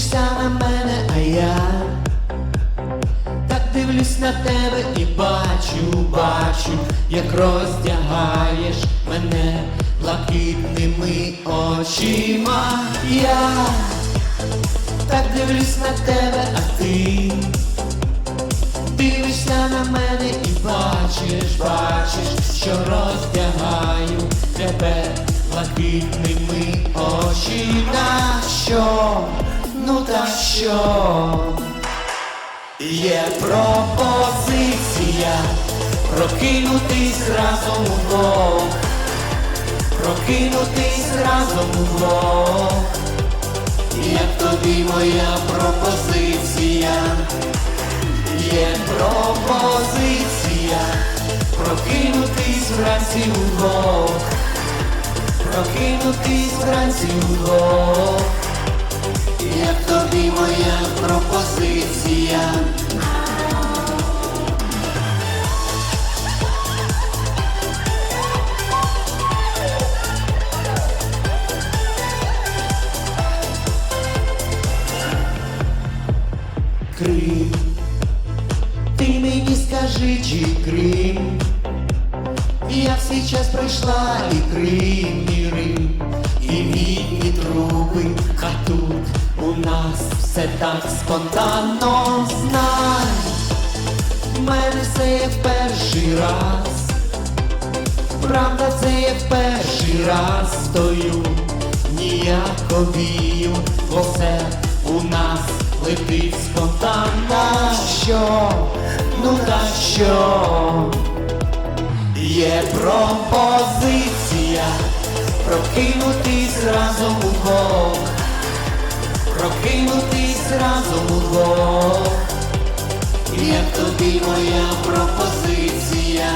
дивишся на мене, а я так дивлюсь на тебе і бачу, бачу, як роздягаєш мене блакитними очима. Я так дивлюсь на тебе, а ти дивишся на мене і бачиш, бачиш, що роздягаю тебе блакитними очима. Що? Ну та що? Є пропозиція прокинутись разом удвох, прокинутись разом удвох, як тобі моя пропозиція, є пропозиція прокинутись вранці удвох, прокинутись вранці удвох. Як тобі моя пропозиція? Крим, ти мені скажи, чи Крим? Я в свій час пройшла і Крим, і Рим, і мідні труби, а тут у нас все так спонтанно знай. В мене це є перший раз, правда, це є перший раз стою, ніяковію, бо все у нас летить спонтанно. Що? Ну та що? Є пропозиція прокинутись разом у удвох, прокинутись разом удвох, як тобі моя пропозиція,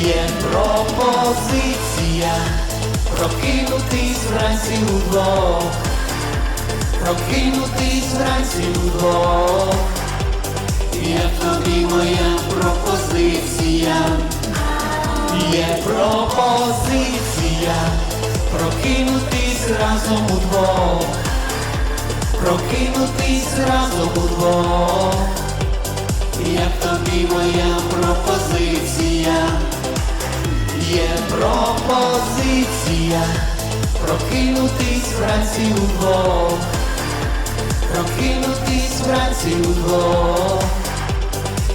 є пропозиція прокинутись вранці удвох, прокинутись вранці удвох. Як тобі моя пропозиція, є пропозиція прокинутись разом удвох, прокинутись разом удвох, як тобі моя пропозиція, є пропозиція. Прокинутись вранці удвох, прокинутись вранці удвох.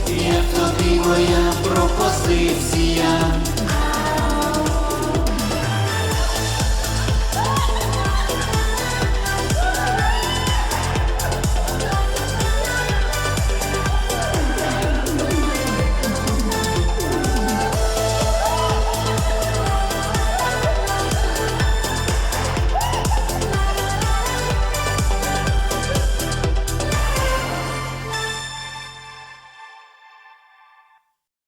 Як тобі моя пропозиція,